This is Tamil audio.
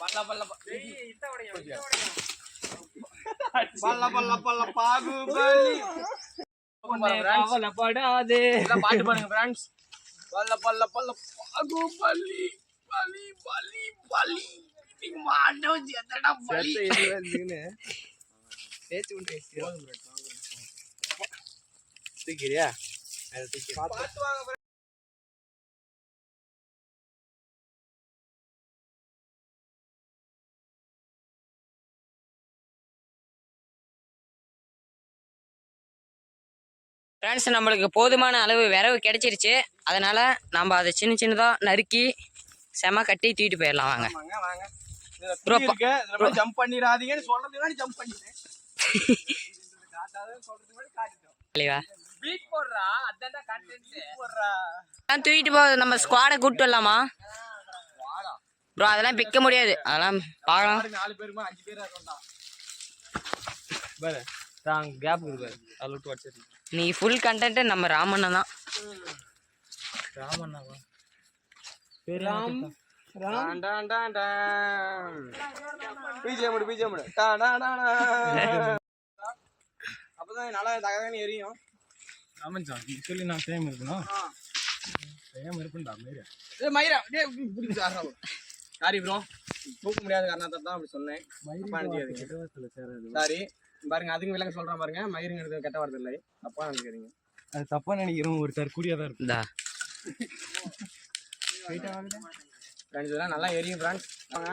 பல்ல பல்ல பல்ல பல்ல பல்ல பாகுபலி. கவலைப்படாதே. பாட்டு பாடுங்க ஃப்ரெண்ட்ஸ் பல்ல பல்ல பல்ல பாகுபலி பலி பலி பலி. நீங்க மாட்டோம் எத்தடா பலி? பேச்சு உண்டு தூக்கிறியா? பார்த்து வாங்க ஃப்ரெண்ட்ஸ் நம்மளுக்கு போதுமான அளவு விரவு கிடைச்சிருச்சு. அதனால நம்ம அதை சின்ன சின்னதாக நறுக்கி செம கட்டி தூக்கிட்டு போயிடலாம் வாங்க. ஜம்ப் பண்ணிடாதீங்கன்னு சொல்றதுக்கு ஜம்ப் பண்ணிட்டேன். தூக்கிட்டு போ நம்ம ஸ்குவாடை கூப்பிட்டு வரலாமா? ப்ரோ அதெல்லாம் பிக்க முடியாது. அதெல்லாம் பார்க்கலாம் நாலு பேருமா அஞ்சு பேரா கேப் இருக்கு நீ ஃபுல் கண்டென்ட் நம்ம ராமண்ணன் தான் ராமண்ணாவா ராம் பிஜிஎம் முடு பிஜிஎம் முடு. டா டா டா டா. அப்பதான் நல்லா தகவல் எரியும். ஆமாச்சான் நீ சொல்லி நான் சேம் இருக்கணும் சேம் இருப்பேன்டா மாரி ஏய் மயிரா டேய் புடி சாரா சாரி ப்ரோ தூக்க முடியாத காரணத்தால தான் அப்படி சொன்னேன். நினைக்காதீங்க சாரி. பாருங்க அதுக்கு விலங்க சொல்றேன் பாருங்க. மயிருங்கிறது கெட்ட வார்த்தை இல்லை. தப்பா நினைக்கிறீங்க அது தப்பா நினைக்கிறோம். ஒரு தற்கூடியா தான் இருக்கும் இந்தா. ஃப்ரெண்ட்ஸ் இதெல்லாம் நல்லா எரியும் ஃப்ரெண்ட்ஸ். வாங்க.